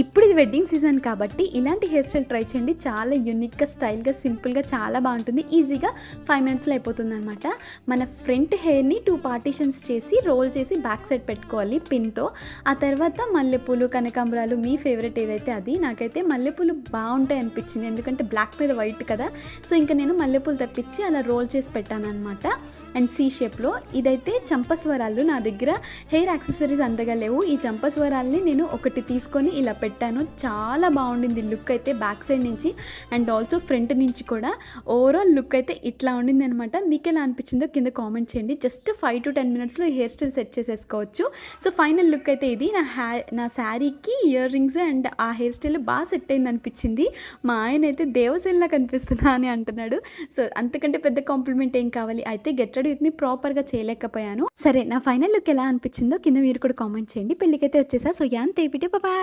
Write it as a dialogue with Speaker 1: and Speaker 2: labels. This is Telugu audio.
Speaker 1: ఇప్పుడు ఇది వెడ్డింగ్ సీజన్ కాబట్టి ఇలాంటి హెయిర్ స్టైల్ ట్రై చేయండి. చాలా యూనిక్గా స్టైల్గా సింపుల్గా చాలా బాగుంటుంది. ఈజీగా ఫైవ్ మినిట్స్లో అయిపోతుంది అనమాట మన ఫ్రంట్ హెయిర్ని టూ పార్టీషన్స్ చేసి రోల్ చేసి బ్యాక్ సైడ్ పెట్టుకోవాలి పిన్తో ఆ తర్వాత మల్లెపూలు కనకాంబరాలు మీ ఫేవరెట్ ఏదైతే అది నాకైతే మల్లెపూలు బాగుంటాయి అనిపించింది. ఎందుకంటే బ్లాక్ మీద వైట్ కదా. సో ఇంకా నేను మల్లెపూలు తెప్పించి అలా రోల్ చేసి పెట్టాను అనమాట అండ్ సీ షేప్లో ఇదైతే చంపస్వరాలు నా దగ్గర హెయిర్ యాక్సెసరీస్ అందగా లేవు. ఈ చంపస్వరాల్ని నేను ఒకటి తీసుకొని ఇలా పెట్టాను. చాలా బాగుండింది లుక్ అయితే బ్యాక్ సైడ్ నుంచి అండ్ ఆల్సో ఫ్రంట్ నుంచి కూడా. ఓవరాల్ లుక్ అయితే ఇట్లా ఉండింది అనమాట మీకు ఎలా అనిపించిందో కింద కామెంట్ చేయండి. జస్ట్ ఫైవ్ టు టెన్ మినిట్స్లో ఈ హెయిర్ స్టైల్ సెట్ చేసేసుకోవచ్చు. సో ఫైనల్ లుక్ అయితే ఇది. నా హ్యా నా శారీకి ఇయర్ రింగ్స్ అండ్ ఆ హెయిర్ స్టైల్ బాగా సెట్ అయింది అనిపించింది మా ఆయన అయితే దేవసేనలా కనిపిస్తున్నా అని అంటున్నాడు. సో అంతకంటే పెద్ద కాంప్లిమెంట్ ఏం కావాలి? అయితే గెట్ రెడీ విత్ మీ ప్రాపర్గా చేయలేకపోయాను. సరే నా ఫైనల్ లుక్ ఎలా అనిపించిందో కింద మీరు కూడా కామెంట్ చేయండి. పెళ్ళికైతే వచ్చేసా. సో యాన్ తేపిటే బాబాయ్